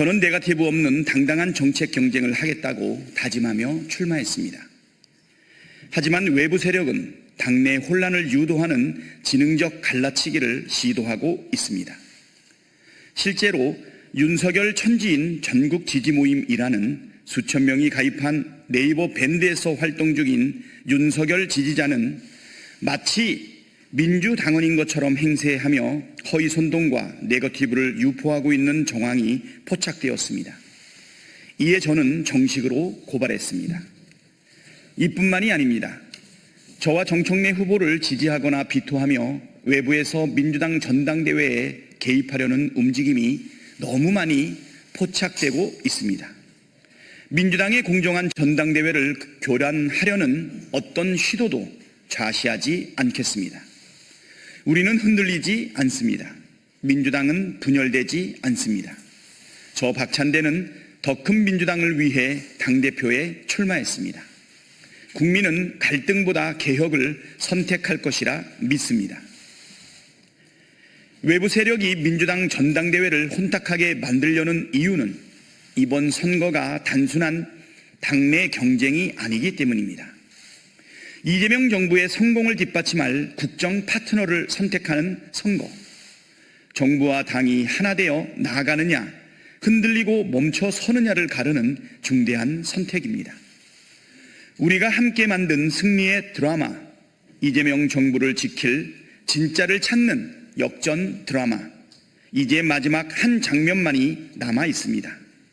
저는 네가티브 없는 당당한 정책 경쟁을 하겠다고 다짐하며 출마했습니다. 하지만 외부 세력은 당내 혼란을 유도하는 지능적 갈라치기를 시도하고 있습니다. 실제로 윤석열 천지인 전국 지지 모임이라는 수천 명이 가입한 네이버 밴드에서 활동 중인 윤석열 지지자는 마치 민주당원인 것처럼 행세하며 허위 선동과 네거티브를 유포하고 있는 정황이 포착되었습니다. 이에 저는 정식으로 고발했습니다. 이뿐만이 아닙니다. 저와 정청래 후보를 지지하거나 비토하며 외부에서 민주당 전당대회에 개입하려는 움직임이 너무 많이 포착되고 있습니다. 민주당의 공정한 전당대회를 교란하려는 어떤 시도도 좌시하지 않겠습니다. 우리는 흔들리지 않습니다. 민주당은 분열되지 않습니다. 저 박찬대는 더 큰 민주당을 위해 당대표에 출마했습니다. 국민은 갈등보다 개혁을 선택할 것이라 믿습니다. 외부 세력이 민주당 전당대회를 혼탁하게 만들려는 이유는 이번 선거가 단순한 당내 경쟁이 아니기 때문입니다. 이재명 정부의 성공을 뒷받침할 국정 파트너를 선택하는 선거. 정부와 당이 하나 되어 나아가느냐, 흔들리고 멈춰 서느냐를 가르는 중대한 선택입니다. 우리가 함께 만든 승리의 드라마, 이재명 정부를 지킬 진짜를 찾는 역전 드라마. 이제 마지막 한 장면만이 남아 있습니다.